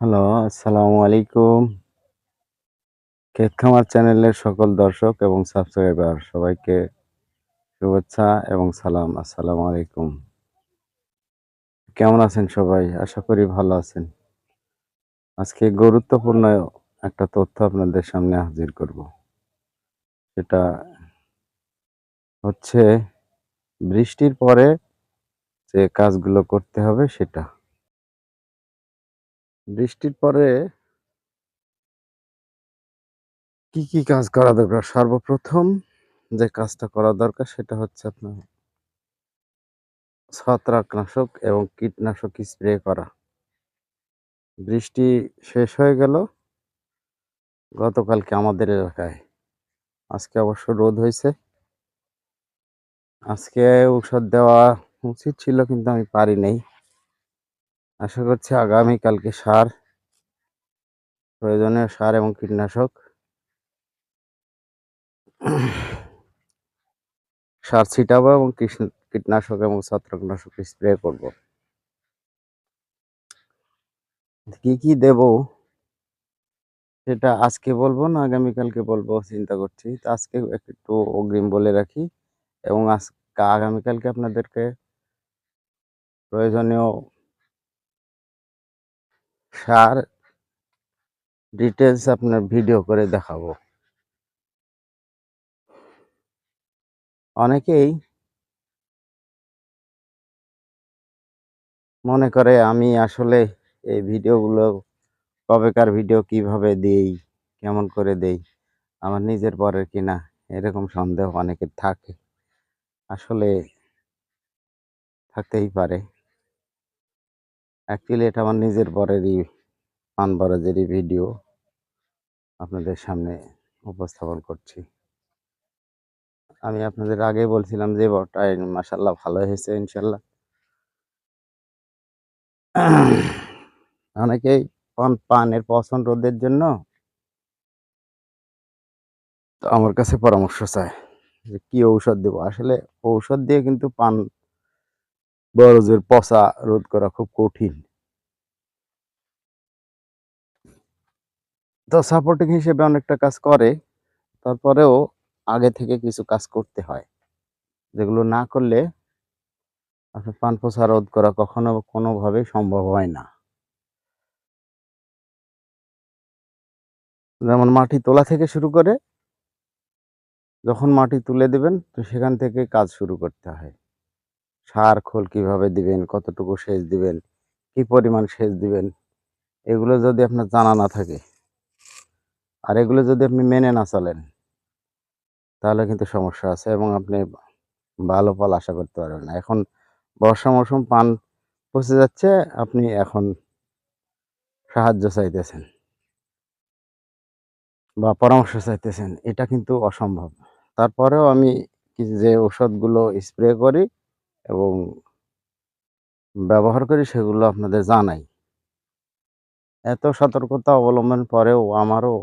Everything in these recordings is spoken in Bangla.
হ্যালো, আসসালামু আলাইকুম। ক্ষেত খামার চ্যানেলের সকল দর্শক এবং সাবস্ক্রাইবার সবাইকে শুভেচ্ছা এবং সালাম। আসসালামু আলাইকুম। কেমন আছেন সবাই? আশা করি ভালো আছেন। আজকে গুরুত্বপূর্ণ একটা তথ্য আপনাদের সামনে হাজির করব। সেটা হচ্ছে বৃষ্টির পরে যে কাজগুলো করতে হবে সেটা। বৃষ্টির পরে কি কি কাজ করা দরকার? সর্বপ্রথম যে কাজটা করা দরকার সেটা হচ্ছে আপনার ছত্রাকনাশক এবং কীটনাশক স্প্রে করা। বৃষ্টি শেষ হয়ে গেল গতকালকে আমাদের এলাকায়। আজকে অবশ্য রোদ হয়েছে। আজকে ঔষধ দেওয়া উচিত ছিল কিন্তু আমি পারি নাই। আশা করছি আগামীকালকে সার, প্রয়োজনীয় সার এবং কীটনাশক, সার ছিটাবো এবং কীটনাশক এবং ছত্রাকনাশক স্প্রে করব। কি কি দেব সেটা আজকে বলব না, আগামীকালকে বলব চিন্তা করছি। তো আজকে একটু অগ্রিম বলে রাখি এবং আজকে আগামীকালকে আপনাদেরকে প্রয়োজনীয় সার ডিটেলস আপনার ভিডিও করে দেখাবো। অনেকেই মনে করে, আমি আসলে এই ভিডিওগুলো কবেকার ভিডিও কীভাবে দেই? কেমন করে দেই? আমার নিজের পরের কিনা? এরকম সন্দেহ অনেকের থাকে। আসলে থাকতেই পারে। অ্যাকচুয়ালি এটা আমার নিজের পরেরই পান বরাজেরই ভিডিও আপনাদের সামনে উপস্থাপন করছি। আমি আপনাদের আগে বলছিলাম যে বটাই মাসাল্লাহ ভালো হয়েছে ইনশাল্লাহ অনেকেই পান, পানের পছন্দ রোদের জন্য। তো আমার কাছে পরামর্শ চায় যে, কি ঔষধ দেবো? আসলে ঔষধ দিয়ে কিন্তু পান বরজের পচা রোধ করা খুব কঠিন। তো সাপোর্টিং হিসেবে অনেকটা কাজ করে, তারপরেও আগে থেকে কিছু কাজ করতে হয়। যেগুলো না করলে আপনার পান পচা রোধ করা কখনো কোনোভাবেই সম্ভব হয় না। যেমন মাটি তোলা থেকে শুরু করে, যখন মাটি তুলে দেবেন, তো সেখান থেকে কাজ শুরু করতে হয়। সার খোল কীভাবে দিবেন, কতটুকু সেচ দিবেন, কি পরিমাণ সেচ দিবেন, এগুলো যদি আপনার জানা না থাকে আর এগুলো যদি আপনি মেনে না চলেন, তাহলে কিন্তু সমস্যা আছে এবং আপনি ভালো ফল আশা করতে পারবেন না। এখন বর্ষা মৌসুম, পান পচে যাচ্ছে, আপনি এখন সাহায্য চাইতেছেন বা পরামর্শ চাইতেছেন, এটা কিন্তু অসম্ভব। তারপরেও আমি যে ওষুধগুলো স্প্রে করি এবং ব্যবহার করি সেগুলো আপনাদের জানাই। এত সতর্কতা অবলম্বন পরেও আমারও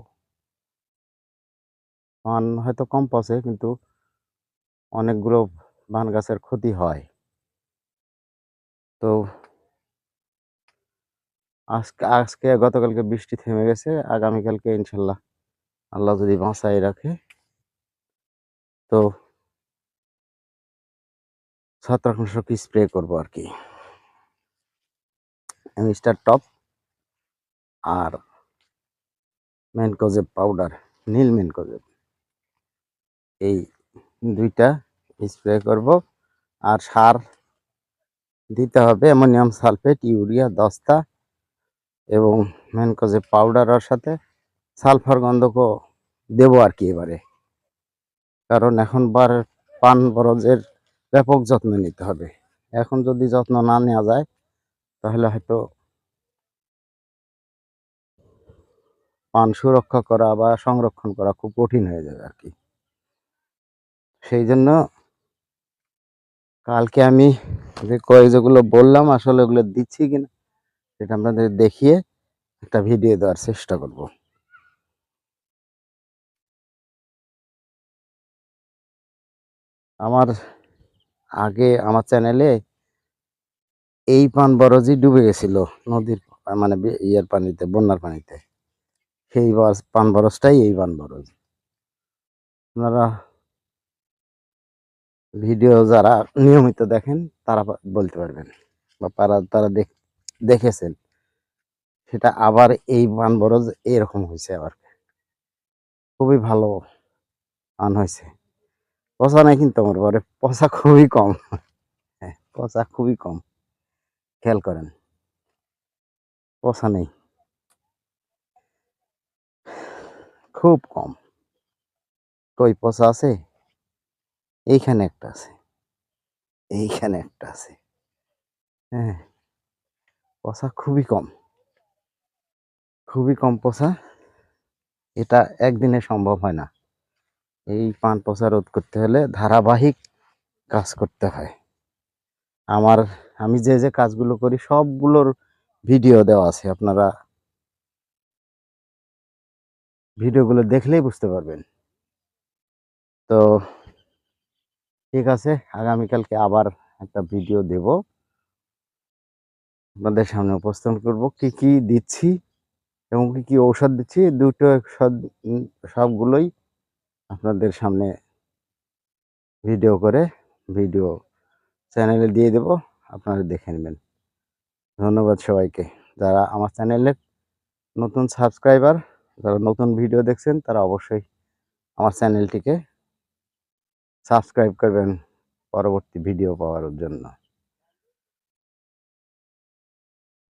পান হয়তো কম পচে কিন্তু অনেকগুলো পান গাছের ক্ষতি হয়। তো আজকে আজকে গতকালকে বৃষ্টি থেমে গেছে, আগামীকালকে ইনশাল্লাহ আল্লাহ যদি বাঁচাই রাখে। তো ছত্রাকনাশক স্প্রে করব আর কি মিস্টার টপ আর মেনকোজেব পাউডার নীল মেনকোজেব এই দুইটা স্প্রে করব আর সার দিতে হবে অ্যামোনিয়াম সালফেট, ইউরিয়া, দস্তা এবং মেনকোজেব পাউডারের সাথে সালফার গন্ধকও দেবো আর কি এবারে। কারণ এখন বার পান বরজের ব্যাপক যত্ন নিতে হবে। এখন যদি যত্ন না নেওয়া যায়, তাহলে হয়তো পান সুরক্ষা করা বা সংরক্ষণ করা খুব কঠিন হয়ে যাবে আর কি। সেই জন্য কালকে আমি যে কয় যেগুলো বললাম, আসলে ওগুলো দিচ্ছি কিনা, সেটা আপনাদের দেখিয়ে একটা ভিডিও দেওয়ার চেষ্টা করব। আমার আগে আমার চ্যানেলে এই পান বরজই ডুবে গেছিল নদীর মানে ইয়ের পানিতে, বন্যার পানিতে। সেই বরজ পান বরজটাই এই পান বরজ। আপনারা ভিডিও যারা নিয়মিত দেখেন, তারা বলতে পারবেন, বা তারা তারা দেখ- দেখেছেন, সেটা আবার এই পান বরজ এরকম হয়েছে আবার। খুবই ভালো পান হয়েছে। পচা নাই কিন্তু আমার পরে পচা খুবই কম। হ্যাঁ পচা খুবই কম। খেয়াল করেন, পচা নেই। খুব কম। কই পচা আছে? এইখানে একটা আছে। এইখানে একটা আছে। হ্যাঁ পচা খুবই কম। খুবই কম পচা। এটা একদিনে সম্ভব হয় না। এই পান পচা রোধ করতে হলে ধারাবাহিক কাজ করতে হয়। আমার, আমি যে যে কাজগুলো করি সবগুলোর ভিডিও দেওয়া আছে, আপনারা ভিডিওগুলো দেখলেই বুঝতে পারবেন। তো ঠিক আছে, আগামীকালকে আবার একটা ভিডিও দেব। আপনাদের সামনে উপস্থাপন করব, কি কি দিচ্ছি এবং কি কি ঔষধ দিচ্ছি, দুটো সবগুলোই আপনাদের সামনে ভিডিও করে ভিডিও চ্যানেলে দিয়ে দেব, আপনারা দেখে নেবেন। ধন্যবাদ সবাইকে। যারা আমার চ্যানেলের নতুন সাবস্ক্রাইবার যারা নতুন ভিডিও দেখছেন, তারা অবশ্যই আমার চ্যানেলটিকে সাবস্ক্রাইব করবেন পরবর্তী ভিডিও পাওয়ার জন্য।